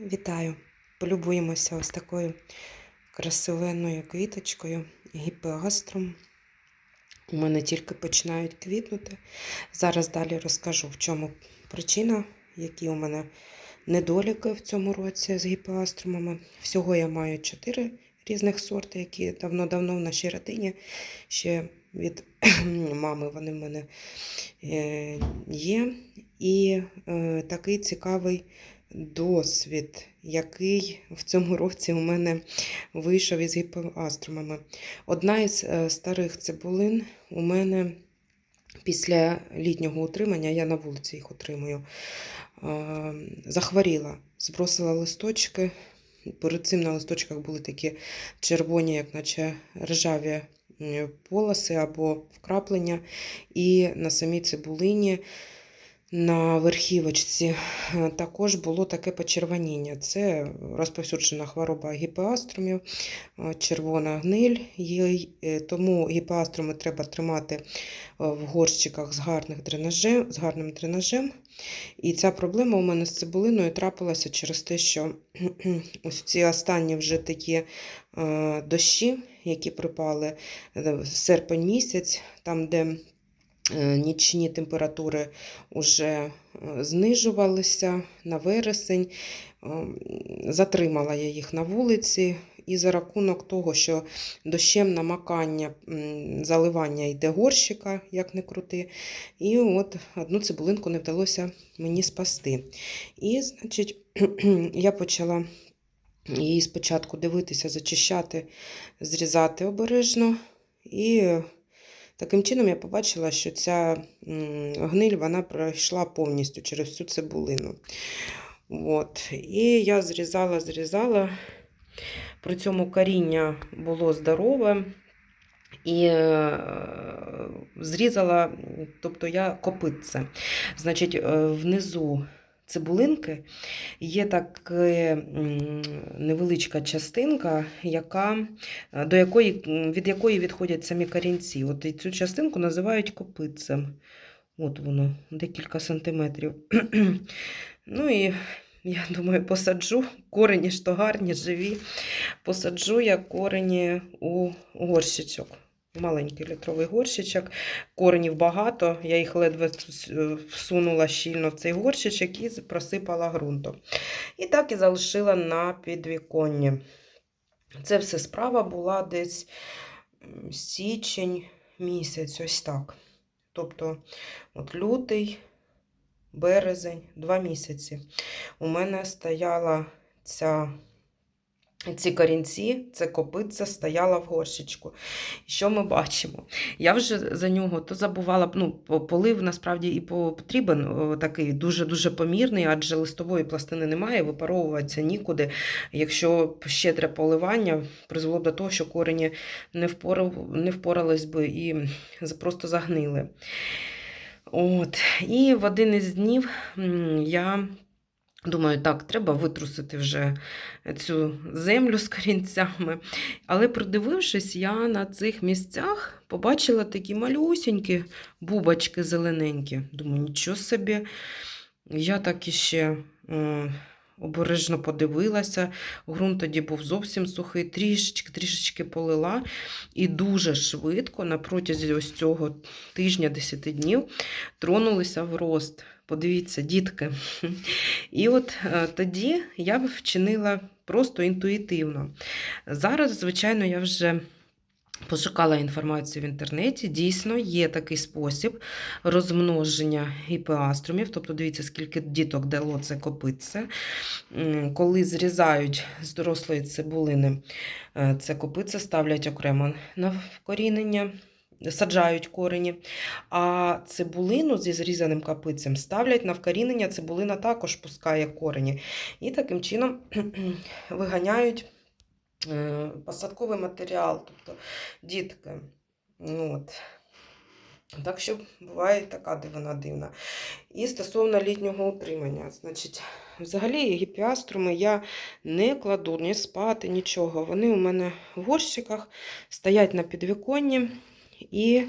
Вітаю! Полюбуємося ось такою красивенною квіточкою гіпеастром. У мене тільки починають квітнути. Зараз далі розкажу, в чому причина, які у мене недоліки в цьому році з гіпеаструмами. Всього я маю чотири різних сорти, які давно-давно в нашій родині ще від мами вони в мене е, є. І е, такий цікавий досвід, який в цьому році у мене вийшов із гіпоаструмами. Одна із е, старих цибулин у мене після літнього утримання, я на вулиці їх утримую, е, захворіла, збросила листочки. Перед цим на листочках були такі червоні, як наче ржаві полоси або вкраплення. І на самій цибулині на верхівочці е, також було таке почервоніння. Це розповсюджена хвороба гіпеаструмів, е, червона гниль. е, Тому гіпеаструми треба тримати в горщиках з, гарних дренажем, з гарним дренажем. І ця проблема у мене з цибулиною трапилася через те, що ось ці останні вже такі дощі, які припали в серпень місяць, там, де нічні температури вже знижувалися на вересень. Ем, Затримала я їх на вулиці, і за рахунок того, що дощем намакання, заливання йде горщика, як не крути. І от одну цибулинку не вдалося мені спасти. І, значить, я почала її спочатку дивитися, зачищати, зрізати обережно. І таким чином я побачила, що ця гниль вона пройшла повністю через всю цибулину. От. І я зрізала, зрізала. При цьому коріння було здорове. І е, зрізала, тобто я копитце. Значить, е, внизу цибулинки є така невеличка частинка, яка, е, до якої, від якої відходять самі корінці. От і цю частинку називають копитцем. От воно, декілька сантиметрів. ну і я думаю, посаджу корені то гарні, живі. Посаджу я корені у горщичок. Маленький літровий горщичок. Коренів багато. Я їх ледве всунула щільно в цей горщичок і просипала ґрунтом. І так і залишила на підвіконні. Це все справа була десь січень місяць, ось так. Тобто, от лютий, березень, два місяці. У мене стояла ця, ці корінці, це копиця стояла в горщичку. Що ми бачимо? Я вже за нього то забувала, ну, полив насправді і потрібен такий дуже-дуже помірний, адже листової пластини немає, випаровуватися нікуди. Якщо щедре поливання призвело б до того, що корені не, впорав, не впорались би і просто загнили. От. І в один із днів я думаю, так, треба витрусити вже цю землю з корінцями. Але придивившись, я на цих місцях побачила такі малюсінькі бубочки зелененькі. Думаю, нічого собі. Я так іще е, обережно подивилася. Грунт тоді був зовсім сухий, трішечки, трішечки полила. І дуже швидко, на протязі ось цього тижня 10 днів, тронулися в рост. Подивіться, дітки. І от е, тоді я б вчинила просто інтуїтивно. Зараз, звичайно, я вже пошукала інформацію в інтернеті. Дійсно, є такий спосіб розмноження гіпеаструмів. Тобто, дивіться, скільки діток дало це копитце. Коли зрізають з дорослої цибулини е, це копитце, ставлять окремо на вкорінення. Саджають корені, а цибулину зі зрізаним капицем ставлять на вкорінення, цибулина також пускає корені. І таким чином виганяють е, посадковий матеріал, тобто дітки. Ну, От. Так що буває така дивина дивна. І стосовно літнього утримання, значить, взагалі гіпіаструми я не кладу ні спати, нічого. Вони у мене в горщиках стоять на підвіконні і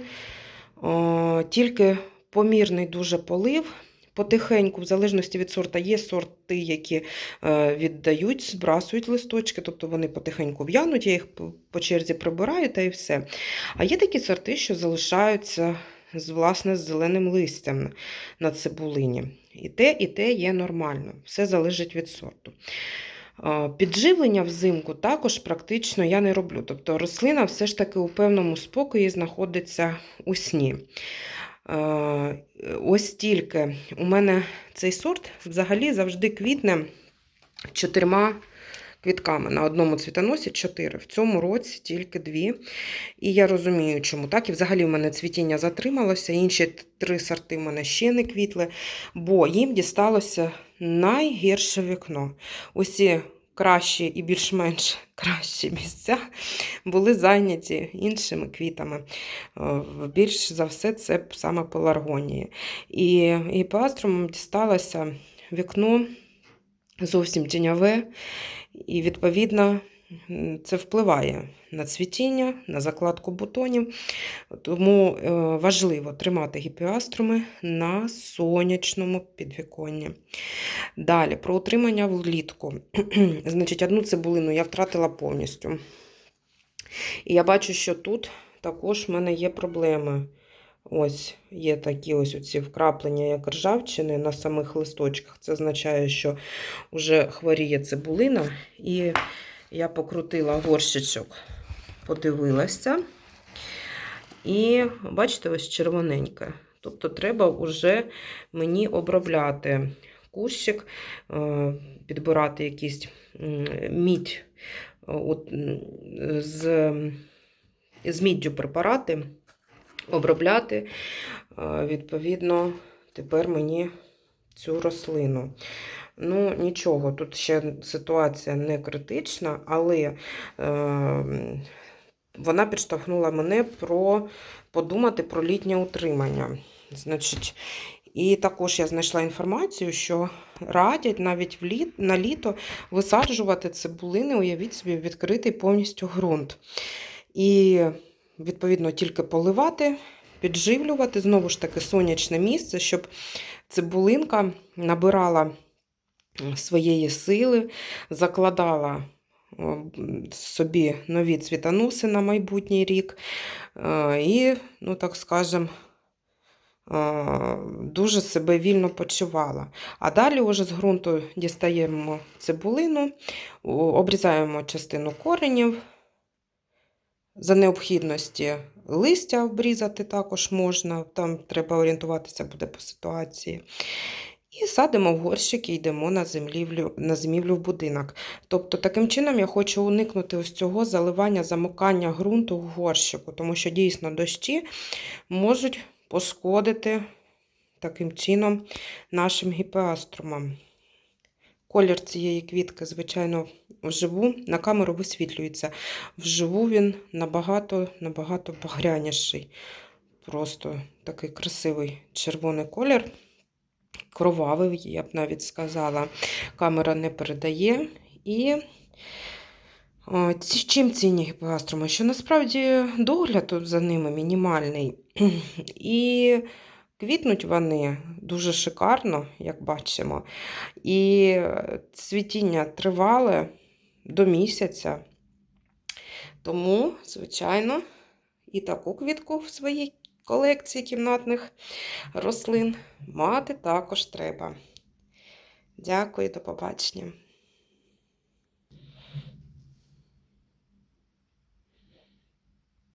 о, тільки помірний дуже полив потихеньку, в залежності від сорта, є сорти, які е, віддають, збрасують листочки, тобто вони потихеньку в'януть, я їх по- черзі прибираю та і все. А є такі сорти, що залишаються з, власне, з зеленим листям на цибулині. І те, і те є нормально. Все залежить від сорту. Підживлення взимку також практично я не роблю. Тобто рослина все ж таки у певному спокої знаходиться у сні. Ось тільки у мене цей сорт взагалі завжди квітне чотирма квітками. На одному цвітоносі чотири. В цьому році тільки дві. І я розумію, чому так. І взагалі в мене цвітіння затрималося. Інші три сорти в мене ще не квітли, бо їм дісталося найгірше вікно. Усі кращі і більш-менш кращі місця були зайняті іншими квітами. Е, Більш за все, це саме пеларгонії. І, і паструмам дісталося вікно зовсім тіньове, і, відповідно, це впливає на цвітіння, на закладку бутонів. Тому е, важливо тримати гіпіаструми на сонячному підвіконні. Далі, про утримання влітку. Значить, одну цибулину я втратила повністю. І я бачу, що тут також в мене є проблеми. Ось є такі ось оці вкраплення, як ржавчини на самих листочках. Це означає, що вже хворіє цибулина. І я покрутила горщичок, подивилася. І бачите, ось червоненьке. Тобто треба вже мені обробляти кущик, е, підбирати якісь м, мідь е, з, з міддю препарати, обробляти. Е, Відповідно, тепер мені цю рослину. Ну, нічого, тут ще ситуація не критична, але е, вона підштовхнула мене про подумати про літнє утримання. Значить, і також я знайшла інформацію, що радять навіть в літ, на літо висаджувати цибулини, уявіть собі, відкритий повністю ґрунт. І, відповідно, тільки поливати, підживлювати, знову ж таки, сонячне місце, щоб цибулинка набирала своєї сили, закладала собі нові цвітоноси на майбутній рік. Е, І, ну так скажем, е, дуже себе вільно почувала. А далі вже з ґрунту дістаємо цибулину, обрізаємо частину коренів. За необхідності листя обрізати також можна, там треба орієнтуватися буде по ситуації. І садимо в горщики, йдемо на землівлю, на зимівлю в будинок. Тобто, таким чином я хочу уникнути ось цього заливання, замокання ґрунту в горщику, тому що дійсно дощі можуть пошкодити таким чином нашим гіпеаструмам. Колір цієї квітки, звичайно, вживу на камеру висвітлюється. Вживу він набагато, набагато багряніший. Просто такий красивий червоний колір. Кровавий, я б навіть сказала. Камера не передає. І чим цінні гіпоастроми? Що насправді догляд за ними мінімальний. І квітнуть вони дуже шикарно, як бачимо. І цвітіння тривале до місяця. Тому, звичайно, і таку квітку в своїй колекції кімнатних рослин мати також треба. Дякую, до побачення.